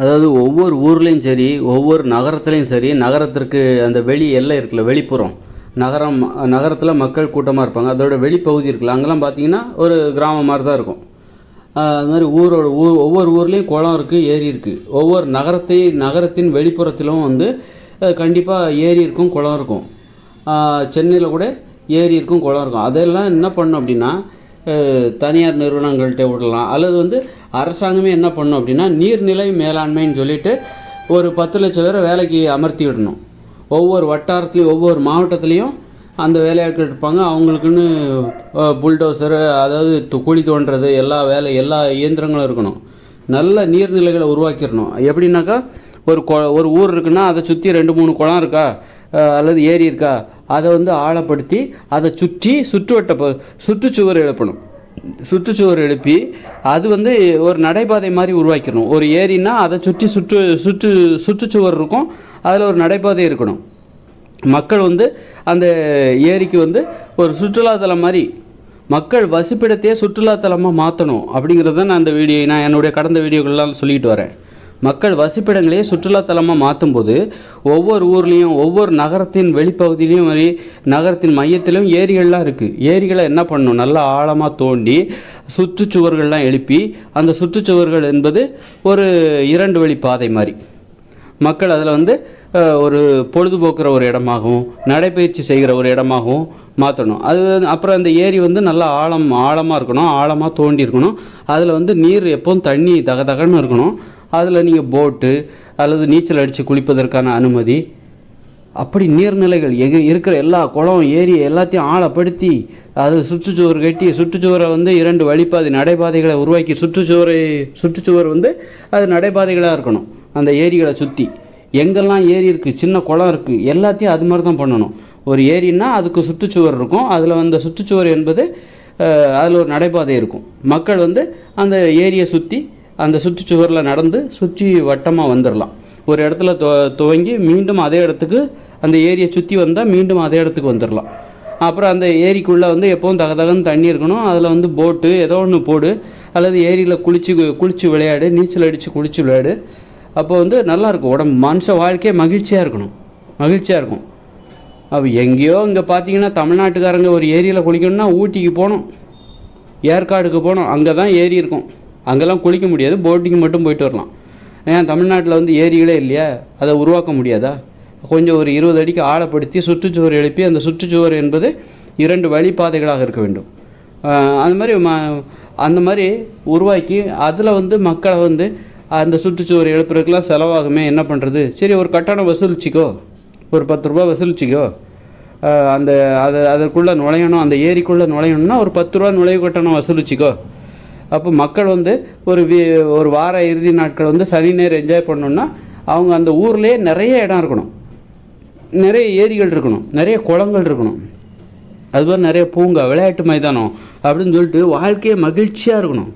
அதாவது ஒவ்வொரு ஊர்லேயும் சரி ஒவ்வொரு நகரத்துலேயும் சரி நகரத்திற்கு அந்த வெளி எல்லை இருக்குல்ல வெளிப்புறம். நகரம் நகரத்தில் மக்கள் கூட்டமாக இருப்பாங்க. அதோட வெளிப்பகுதி இருக்குல்ல அங்கெல்லாம் பார்த்தீங்கன்னா ஒரு கிராமம் மாதிரி தான் இருக்கும் அது மாதிரி ஊரோட ஊர் ஒவ்வொரு ஊர்லேயும் குளம் இருக்குது ஏரி இருக்குது ஒவ்வொரு நகரத்தை நகரத்தின் வெளிப்புறத்திலும் வந்து கண்டிப்பாக ஏரி இருக்கும் குளம் இருக்கும். சென்னையில் கூட ஏரி இருக்கும் குளம் இருக்கும். அதெல்லாம் என்ன பண்ணும் அப்படின்னா தனியார் நிறுவனங்கள்கிட்ட விடலாம். அல்லது வந்து அரசாங்கமே என்ன பண்ணும் அப்படின்னா நீர்நிலை மேலாண்மைன்னு சொல்லிட்டு ஒரு பத்து லட்சம் பேரை வேலைக்கு அமர்த்தி விடணும். ஒவ்வொரு வட்டாரத்துலேயும் ஒவ்வொரு மாவட்டத்துலேயும் அந்த வேலையாட்கள் இருப்பாங்க. அவங்களுக்குன்னு புல்டோசரு அதாவது குழி தோண்டுறது எல்லா வேலை எல்லா இயந்திரங்களும் இருக்கணும். நல்ல நீர்நிலைகளை உருவாக்கிடணும். எப்படின்னாக்கா ஒரு கொ ஒரு ஊர் இருக்குன்னா அதை சுற்றி ரெண்டு மூணு குளம் இருக்கா? அல்லது ஏரி இருக்கா? அதை வந்து ஆழப்படுத்தி அதை சுற்றி சுற்றுவட்ட ப- சுற்றுச்சுவர் எழுப்பணும். சுற்றுச்சுவர் எழுப்பி அது வந்து ஒரு நடைபாதை மாதிரி உருவாக்கிடணும். ஒரு ஏரின்னா அதை சுற்றி சுற்று சுற்று சுற்றுச்சுவர் இருக்கும். அதில் ஒரு நடைபாதை இருக்கணும். மக்கள் வந்து அந்த ஏரிக்கு வந்து ஒரு சுற்றுலாத்தலம் மாதிரி மக்கள் வசிப்பிடத்தையே சுற்றுலாத்தலமாக மாற்றணும் அப்படிங்கிறத நான் அந்த வீடியோ நான் என்னுடைய கடந்த வீடியோக்கள்லாம் சொல்லிட்டு வரேன். மக்கள் வசிப்பிடங்களையே சுற்றுலாத்தலமாக மாற்றும்போது ஒவ்வொரு ஊர்லேயும் ஒவ்வொரு நகரத்தின் வெளிப்பகுதியிலையும் நகரத்தின் மையத்திலும் ஏரிகள்லாம் இருக்குது ஏரிகளை என்ன பண்ணணும்? நல்லா ஆழமாக தோண்டி சுற்றுச்சுவர்கள்லாம் எழுப்பி அந்த சுற்றுச்சுவர்கள் என்பது ஒரு இரண்டு வழி பாதை மாதிரி மக்கள் அதில் வந்து ஒரு பொழுதுபோக்குற ஒரு இடமாகவும் நடைபயிற்சி செய்கிற ஒரு இடமாகவும் மாற்றணும் அது அப்புறம் அந்த ஏரி வந்து நல்லா ஆழம் ஆழமாக இருக்கணும் ஆழமாக தோண்டி இருக்கணும். அதில் வந்து நீர் எப்போவும் தண்ணி தகதகன்னு இருக்கணும். அதில் நீங்கள் போட்டு அல்லது நீச்சல் அடித்து குளிப்பதற்கான அனுமதி. அப்படி நீர்நிலைகள் எங்கே இருக்கிற எல்லா குளம் ஏரி எல்லாத்தையும் ஆழப்படுத்தி அது சுற்றுச்சுவர் கட்டி சுற்றுச்சுவரை வந்து இரண்டு வழிபாதை நடைபாதைகளை உருவாக்கி சுற்றுச்சுவரை சுற்றுச்சுவர் வந்து அது நடைபாதைகளாக இருக்கணும். அந்த ஏரிகளை சுற்றி எங்கெல்லாம் ஏரி இருக்குது சின்ன குளம் இருக்குது எல்லாத்தையும் அது மாதிரி தான் பண்ணணும். ஒரு ஏரின்னா அதுக்கு சுற்றுச்சுவர் இருக்கும். அதில் வந்த சுற்றுச்சுவர் என்பது அதில் ஒரு நடைபாதை இருக்கும். மக்கள் வந்து அந்த ஏரியை சுற்றி அந்த சுற்றுச்சுவரில் நடந்து சுற்றி வட்டமாக வந்துடலாம் ஒரு இடத்துல துவ துவங்கி மீண்டும் அதே இடத்துக்கு அந்த ஏரியை சுற்றி வந்தால் மீண்டும் அதே இடத்துக்கு வந்துடலாம் அப்புறம் அந்த ஏரிக்குள்ளே வந்து எப்போவும் தகதகன்னு தண்ணி இருக்கணும். அதில் வந்து போட்டு ஏதோ ஒன்று போடு. அல்லது ஏரியில் குளிச்சு குளிச்சு விளையாடு நீச்சல் அடித்து குளிச்சு விளையாடு. அப்போ வந்து நல்லாயிருக்கும் உடம்பு மனுஷ வாழ்க்கையே மகிழ்ச்சியாக இருக்கணும். மகிழ்ச்சியாக இருக்கும். அப்போ எங்கேயோ இங்கே பார்த்தீங்கன்னா தமிழ்நாட்டுக்காரங்க ஒரு ஏரியில் குளிக்கணும்னா ஊட்டிக்கு போகணும் ஏற்காடுக்கு போகணும் அங்கே தான் ஏரி இருக்கும். அங்கெல்லாம் குளிக்க முடியாது போட்டிங் மட்டும் போயிட்டு வரலாம். ஏன் தமிழ்நாட்டில் வந்து ஏரிகளே இல்லையா? அதை உருவாக்க முடியாதா? கொஞ்சம் ஒரு இருபது அடிக்கு ஆழப்படுத்தி சுற்றுச்சுவர் எழுப்பி அந்த சுற்றுச்சுவர் என்பது இரண்டு வழிபாதைகளாக இருக்க வேண்டும். அந்த மாதிரி ம அந்த மாதிரி உருவாக்கி அதில் வந்து மக்களை வந்து அந்த சுற்றுச்சுவர் எழுப்புறதுக்கெலாம் செலவாகுமே என்ன பண்ணுறது சரி ஒரு கட்டணம் வசூலிச்சிக்கோ. ஒரு பத்து ரூபா வசூலிச்சிக்கோ. அந்த அதை அதற்குள்ளே நுழையணும் அந்த ஏரிக்குள்ளே நுழையணும்னா ஒரு பத்து ரூபா நுழைவு கட்டணம் வசூலிச்சிக்கோ. அப்போ மக்கள் வந்து ஒரு வி ஒரு வார இறுதி நாட்கள் வந்து சனி நேரம் என்ஜாய் பண்ணோன்னா அவங்க அந்த ஊர்லேயே நிறைய இடம் இருக்கணும். நிறைய ஏரிகள் இருக்கணும். நிறைய குளங்கள் இருக்கணும். அதுபோல் நிறைய பூங்கா விளையாட்டு மைதானம் அப்படின்னு சொல்லிட்டு வாழ்க்கையே மகிழ்ச்சியாக இருக்கணும்.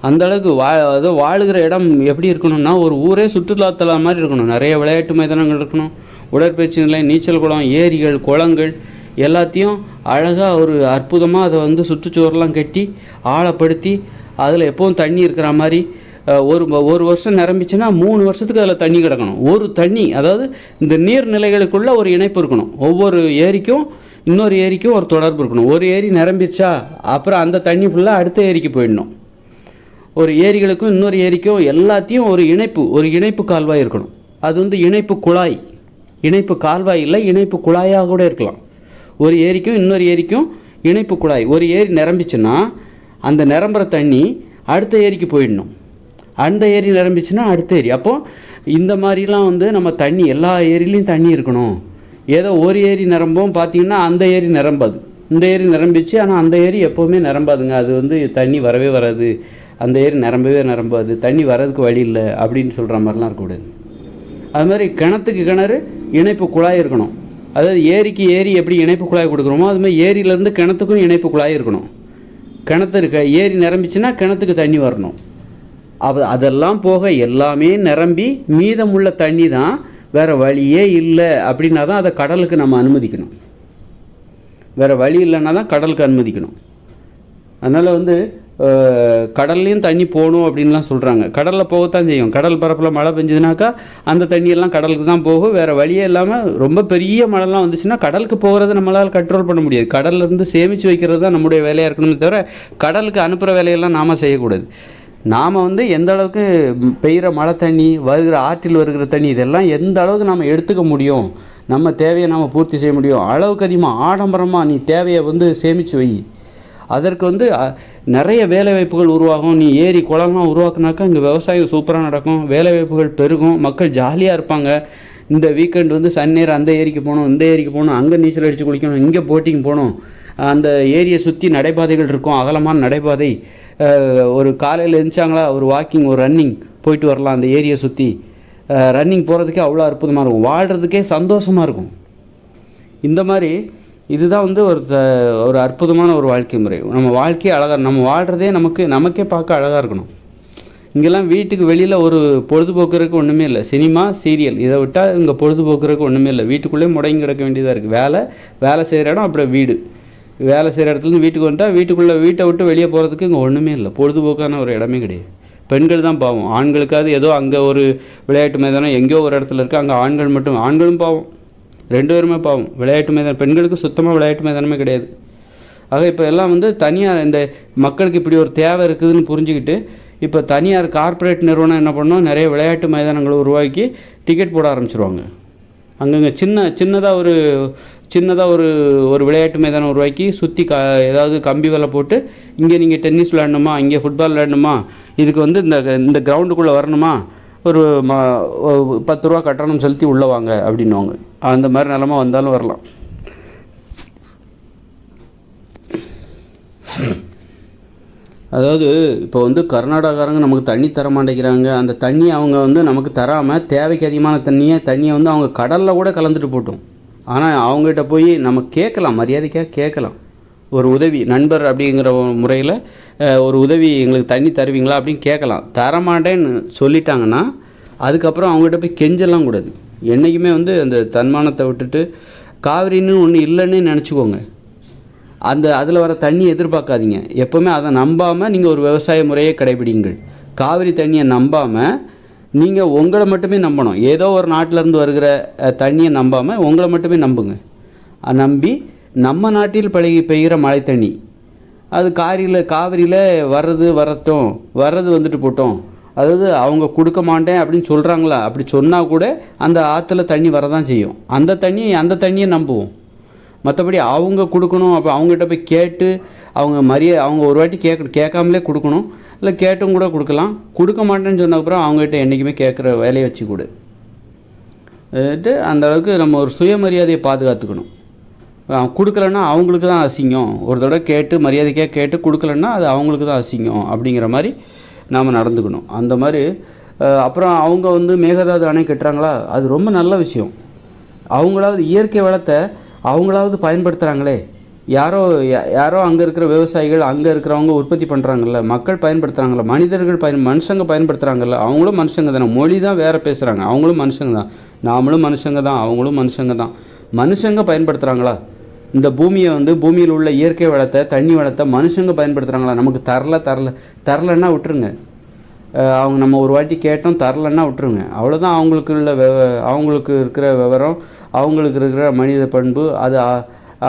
அந்த அளவுக்கு வா அதோ வாழுகிற இடம் எப்படி இருக்கணும்னா ஒரு ஊரே சுற்றுலாத்தலம் மாதிரி இருக்கணும். நிறைய விளையாட்டு மைதானங்கள் இருக்கணும். உடற்பயிற்சி நிலையம் நீச்சல் குளம் ஏரிகள் குளங்கள் எல்லாத்தையும் அழகாக ஒரு அற்புதமாக அதை வந்து சுற்றுச்சுவரெலாம் கட்டி ஆழப்படுத்தி அதில் எப்போவும் தண்ணி இருக்கிற மாதிரி ஒரு ஒரு வருஷம் நிரம்பிச்சுன்னா மூணு வருஷத்துக்கு அதில் தண்ணி கிடக்கணும். ஒரு தண்ணி அதாவது இந்த நீர்நிலைகளுக்குள்ளே ஒரு இணைப்பு இருக்கணும். ஒவ்வொரு ஏரிக்கும் இன்னொரு ஏரிக்கும் ஒரு தொடர்பு இருக்கணும். ஒரு ஏரி நிரம்பிச்சா அப்புறம் அந்த தண்ணி ஃபுல்லாக அடுத்த ஏரிக்கு போயிடணும். ஒரு ஏரிகளுக்கும் இன்னொரு ஏரிக்கும் எல்லாத்தையும் ஒரு இணைப்பு ஒரு இணைப்பு கால்வாய் இருக்கணும். அது வந்து இணைப்பு குழாய். இணைப்பு கால்வாய் இல்லை இணைப்பு குழாயாக கூட இருக்கலாம். ஒரு ஏரிக்கும் இன்னொரு ஏரிக்கும் இணைப்பு குழாய். ஒரு ஏரி நிரம்பிச்சுன்னா அந்த நிரம்புற தண்ணி அடுத்த ஏரிக்கு போயிடணும். அந்த ஏரி நிரம்பிச்சுன்னா அடுத்த ஏரி. அப்போ இந்த மாதிரிலாம் வந்து நம்ம தண்ணி எல்லா ஏரியிலையும் தண்ணி இருக்கணும். ஏதோ ஒரு ஏரி நிரம்பும் பார்த்தீங்கன்னா அந்த ஏரி நிரம்பாது. இந்த ஏரி நிரம்பிச்சு ஆனால் அந்த ஏரி எப்போவுமே நிரம்பாதுங்க. அது வந்து தண்ணி வரவே வராது. அந்த ஏரி நிரம்பவே நிரம்பாது. தண்ணி வர்றதுக்கு வழி இல்லை அப்படின்னு சொல்கிற மாதிரிலாம் இருக்கக்கூடாது அது மாதிரி கிணத்துக்கு கிணறு இணைப்பு குழாய் இருக்கணும். அதாவது ஏரிக்கு ஏரி எப்படி இணைப்பு குழாய் கொடுக்குறோமோ அது மாதிரி ஏரியிலேருந்து கிணத்துக்கும் இணைப்பு குழாய் இருக்கணும். கிணத்து இருக்க ஏரி நிரம்பிச்சுன்னா கிணத்துக்கு தண்ணி வரணும். அது அதெல்லாம் போக எல்லாமே நிரம்பி மீதமுள்ள தண்ணி தான் வேறு வழியே இல்லை அப்படின்னா தான் அதை கடலுக்கு நம்ம அனுமதிக்கணும். வேறு வழி இல்லைன்னா தான் கடலுக்கு அனுமதிக்கணும். அதனால் வந்து கடல்லையும் தண்ணி போகணும் அப்படின்லாம் சொல்கிறாங்க கடலில் போகத்தான் செய்யும். கடல் பரப்பில் மழை பெஞ்சதுனாக்கா அந்த தண்ணியெல்லாம் கடலுக்கு தான் போகும். வேறு வழியே இல்லாமல் ரொம்ப பெரிய மழைலாம் வந்துச்சுன்னா கடலுக்கு போகிறத நம்மளால் கண்ட்ரோல் பண்ண முடியாது. கடல்ல இருந்து சேமித்து வைக்கிறது தான் நம்முடைய வேலையாக இருக்கணுமே தவிர கடலுக்கு அனுப்புகிற வேலையெல்லாம் நாம் செய்யக்கூடாது. நாம் வந்து எந்த அளவுக்கு பெய்கிற மழை தண்ணி வருகிற ஆற்றில் வருகிற தண்ணி இதெல்லாம் எந்த அளவுக்கு நம்ம எடுத்துக்க முடியும் நம்ம தேவையை நாம் பூர்த்தி செய்ய முடியும் அளவுக்கு அதிகமாக ஆடம்பரமாக நீ தேவையை வந்து சேமித்து வை. அதற்கு வந்து நிறைய வேலைவாய்ப்புகள் உருவாகும். நீ ஏரி குளம்லாம் உருவாக்குனாக்கா இங்கே விவசாயம் சூப்பராக நடக்கும். வேலைவாய்ப்புகள் பெருகும். மக்கள் ஜாலியாக இருப்பாங்க. இந்த வீக்கெண்ட் வந்து சன்னேர் அந்த ஏரிக்கு போகணும் இந்த ஏரிக்கு போகணும் அங்கே நீச்சல் அடித்து குளிக்கணும் இங்கே போட்டிங் போகணும். அந்த ஏரியை சுற்றி நடைபாதைகள் இருக்கும். அகலமான நடைபாதை. ஒரு காலையில் எழுந்தாங்களா ஒரு வாக்கிங் ஒரு ரன்னிங் போயிட்டு வரலாம் அந்த ஏரியை சுற்றி ரன்னிங் போகிறதுக்கே அவ்வளோ அற்புதமாக இருக்கும். வாழ்கிறதுக்கே சந்தோஷமாக இருக்கும். இந்த மாதிரி இதுதான் வந்து ஒரு த- ஒரு அற்புதமான ஒரு வாழ்க்கை முறை. நம்ம வாழ்க்கையே அழகாக நம்ம வாழ்கிறதே நமக்கு நமக்கே பார்க்க அழகாக இருக்கணும். இங்கெல்லாம் வீட்டுக்கு வெளியில் ஒரு பொழுதுபோக்குறதுக்கு ஒன்றுமே இல்லை. சினிமா சீரியல் இதை விட்டால் இங்கே பொழுதுபோக்குறதுக்கு ஒன்றுமே இல்லை. வீட்டுக்குள்ளே முடங்கி கிடக்க வேண்டியதாக இருக்குது வேலை வேலை செய்கிற இடம் அப்புறம் வீடு. வேலை செய்கிற இடத்துலேருந்து வீட்டுக்கு வந்துட்டால் வீட்டுக்குள்ளே வீட்டை விட்டு வெளியே போகிறதுக்கு இங்கே ஒன்றுமே இல்லை. பொழுதுபோக்கான ஒரு இடமே கிடையாது. பெண்கள் தான் பாவம். ஆண்களுக்காவது ஏதோ அங்கே ஒரு விளையாட்டு மைதானம் எங்கேயோ ஒரு இடத்துல இருக்குது அங்கே ஆண்கள் மட்டும் ஆண்களும் பாவம். ரெண்டு பேருமே பாவம். விளையாட்டு மைதானம் பெண்களுக்கு சுத்தமாக விளையாட்டு மைதானமே கிடையாது. ஆக இப்போ எல்லாம் வந்து தனியார் இந்த மக்களுக்கு இப்படி ஒரு தேவை இருக்குதுன்னு புரிஞ்சுக்கிட்டு இப்போ தனியார் கார்ப்பரேட் நிறுவனம் என்ன பண்ணோம் நிறைய விளையாட்டு மைதானங்களை உருவாக்கி டிக்கெட் போட ஆரம்பிச்சிருவாங்க. அங்கங்கே சின்ன சின்னதாக ஒரு சின்னதாக ஒரு ஒரு விளையாட்டு மைதானம் உருவாக்கி சுற்றி க ஏதாவது கம்பி வலை போட்டு இங்கே நீங்கள் டென்னிஸ் விளையாடணுமா? இங்கே ஃபுட்பால் விளையாடணுமா? இதுக்கு வந்து இந்த இந்த கிரவுண்டுக்குள்ளே வரணுமா? ஒரு ம பத்து ரூபா கட்டணம் செலுத்தி உள்ளே வாங்க அப்படின்னுவாங்க. அந்த மாதிரி நிலமை வந்தாலும் வரலாம். அதாவது இப்போ வந்து கர்நாடகாரங்க நமக்கு தண்ணி தர மாட்டேங்கிறாங்க. அந்த தண்ணி அவங்க வந்து நமக்கு தராமல் தேவைக்கு அதிகமான தண்ணியை தண்ணியை வந்து அவங்க கடலில் கூட கலந்துட்டு போட்டோம். ஆனால் அவங்ககிட்ட போய் நம்ம கேட்கலாம் மரியாதைக்காக கேட்கலாம். ஒரு உதவி நண்பர் அப்படிங்கிற முறையில் ஒரு உதவி எங்களுக்கு தண்ணி தருவீங்களா அப்படின்னு கேட்கலாம். தரமாட்டேன்னு சொல்லிட்டாங்கன்னா அதுக்கப்புறம் அவங்ககிட்ட போய் கெஞ்செல்லாம் கூடாது. என்றைக்குமே வந்து அந்த தன்மானத்தை விட்டுட்டு காவிரின்னு ஒன்று இல்லைன்னு நினச்சிக்கோங்க. அந்த அதில் வர தண்ணி எதிர்பார்க்காதீங்க. எப்போவுமே அதை நம்பாமல் நீங்கள் ஒரு விவசாய முறையை கடைபிடிங்கள். காவிரி தண்ணியை நம்பாமல் நீங்கள் உங்களை மட்டுமே நம்பணும். ஏதோ ஒரு நாட்டிலேருந்து வருகிற தண்ணியை நம்பாமல் உங்களை மட்டுமே நம்புங்க. நம்பி நம்ம நாட்டில் பழகி பெய்கிற மழை தண்ணி. அது காரியில் காவிரியில் வர்றது வரட்டும் வர்றது வந்துட்டு போட்டோம். அதாவது அவங்க கொடுக்க மாட்டேன் அப்படின்னு சொல்கிறாங்களா அப்படி சொன்னால் கூட அந்த ஆற்றுல தண்ணி வரதான் செய்யும். அந்த தண்ணி அந்த தண்ணியை நம்புவோம். மற்றபடி அவங்க கொடுக்கணும் அப்போ அவங்ககிட்ட போய் கேட்டு அவங்க மரிய அவங்க ஒரு வாட்டி கேட்க கேட்காமலே கொடுக்கணும். இல்லை கேட்டும் கூட கொடுக்கலாம். கொடுக்க மாட்டேன்னு சொன்னதுக்கப்புறம் அவங்ககிட்ட என்றைக்குமே கேட்குற வேலையை வச்சு கொடு அந்த அளவுக்கு நம்ம ஒரு சுயமரியாதையை பாதுகாத்துக்கணும். கொடுக்கலன்னா அவங்களுக்கு தான் அசிங்கம். ஒரு தடவை கேட்டு மரியாதைக்காக கேட்டு கொடுக்கலன்னா அது அவங்களுக்கு தான் அசிங்கம் அப்படிங்கிற மாதிரி நாம் நடந்துக்கணும். அந்த மாதிரி அப்புறம் அவங்க வந்து மேகதாது அணை கட்டுறாங்களா? அது ரொம்ப நல்ல விஷயம். அவங்களாவது இயற்கை வளத்தை அவங்களாவது பயன்படுத்துகிறாங்களே யாரோ யா- யாரோ அங்கே இருக்கிற விவசாயிகள் அங்கே இருக்கிறவங்க உற்பத்தி பண்ணுறாங்கல்ல மக்கள் பயன்படுத்துகிறாங்கல்ல மனிதர்கள் பயன் மனுஷங்க பயன்படுத்துகிறாங்கல்ல அவங்களும் மனுஷங்க தானே. மொழி தான் வேறு பேசுகிறாங்க அவங்களும் மனுஷங்க தான். நாமளும் மனுஷங்க தான். அவங்களும் மனுஷங்க தான். மனுஷங்க பயன்படுத்துகிறாங்களா இந்த பூமியை வந்து பூமியில் உள்ள இயற்கை வளத்தை தண்ணி வளத்தை மனுஷங்க பயன்படுத்துகிறாங்களா நமக்கு தரல தரல. தரலன்னா விட்டுருங்க. அவங்க நம்ம ஒரு வாட்டி கேட்டோம் தரலன்னா விட்டுருங்க. அவ்வளோதான் அவங்களுக்கு உள்ள வெவ அவங்களுக்கு இருக்கிற விவரம் அவங்களுக்கு இருக்கிற மனித பண்பு அது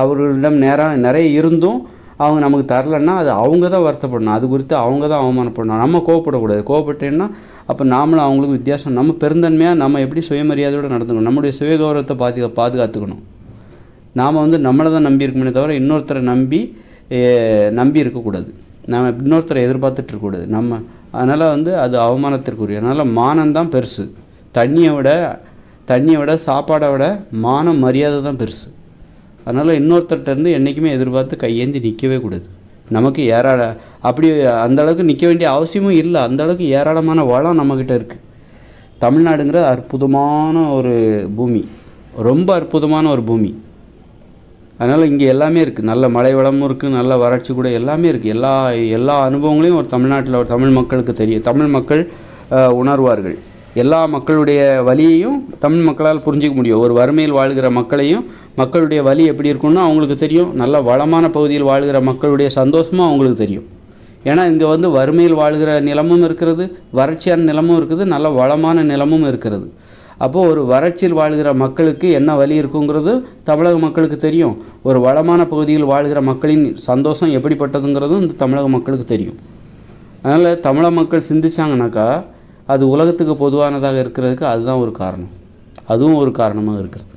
அவர்களிடம் நேரம் நிறைய இருந்தும் அவங்க நமக்கு தரலன்னா அது அவங்க தான் வருத்தப்படணும். அது குறித்து அவங்க தான் அவமானப்படணும். நம்ம கோவப்படக்கூடாது. கோவப்பட்டேன்னா அப்போ நாமளும் அவங்களுக்கு வித்தியாசம். நம்ம பெருந்தன்மையாக நம்ம எப்படி சுயமரியாதையோடு நடந்துக்கணும்? நம்முடைய சுயகௌரவத்தை பாதுகா பாதுகாத்துக்கணும். நாம் வந்து நம்மளை தான் நம்பி இருக்கணுமே தவிர இன்னொருத்தரை நம்பி நம்பி இருக்கக்கூடாது. நாம் இன்னொருத்தரை எதிர்பார்த்துட்டு இருக்கக்கூடாது. நம்ம அதனால் வந்து அது அவமானத்திற்குரிய அதனால் மானம் தான் பெருசு. தண்ணியை விட தண்ணியை விட சாப்பாடை விட மானம் மரியாதை தான் பெருசு. அதனால் இன்னொருத்தர்கிட்ட இருந்து என்றைக்குமே எதிர்பார்த்து கையேந்தி நிற்கவே கூடாது. நமக்கு ஏராள அப்படி அந்த அளவுக்கு நிற்க வேண்டிய அவசியமும் இல்லை. அந்த அளவுக்கு ஏராளமான வளம் நம்மக்கிட்ட இருக்குது தமிழ்நாடுங்கிற அற்புதமான ஒரு பூமி. ரொம்ப அற்புதமான ஒரு பூமி. அதனால் இங்கே எல்லாமே இருக்குது நல்ல மழை வளமும் இருக்குது நல்ல வறட்சி கூட எல்லாமே இருக்குது எல்லா எல்லா அனுபவங்களையும் ஒரு தமிழ்நாட்டில் ஒரு தமிழ் மக்களுக்கு தெரியும் தமிழ் மக்கள் உணர்வார்கள். எல்லா மக்களுடைய வலியையும் தமிழ் மக்களால் புரிஞ்சிக்க முடியும். ஒரு வறுமையில் வாழ்கிற மக்களையும் மக்களுடைய வலி எப்படி இருக்கும்னு அவங்களுக்கு தெரியும். நல்ல வளமான பகுதியில் வாழ்கிற மக்களுடைய சந்தோஷமும் அவங்களுக்கு தெரியும். ஏன்னா இங்கே வந்து வறுமையில் வாழ்கிற நிலமும் இருக்கிறது வறட்சியான நிலமும் இருக்குது நல்ல வளமான நிலமும் இருக்கிறது. அப்போது ஒரு வறட்சியில் வாழ்கிற மக்களுக்கு என்ன வழி இருக்குங்கிறது தமிழக மக்களுக்கு தெரியும். ஒரு வளமான பகுதியில் வாழ்கிற மக்களின் சந்தோஷம் எப்படிப்பட்டதுங்கிறதும் இந்த தமிழக மக்களுக்கு தெரியும். அதனால் தமிழக மக்கள் சிந்திச்சாங்கனாக்கா அது உலகத்துக்கு பொதுவானதாக இருக்கிறதுக்கு அதுதான் ஒரு காரணம். அதுவும் ஒரு காரணமாக இருக்கிறது.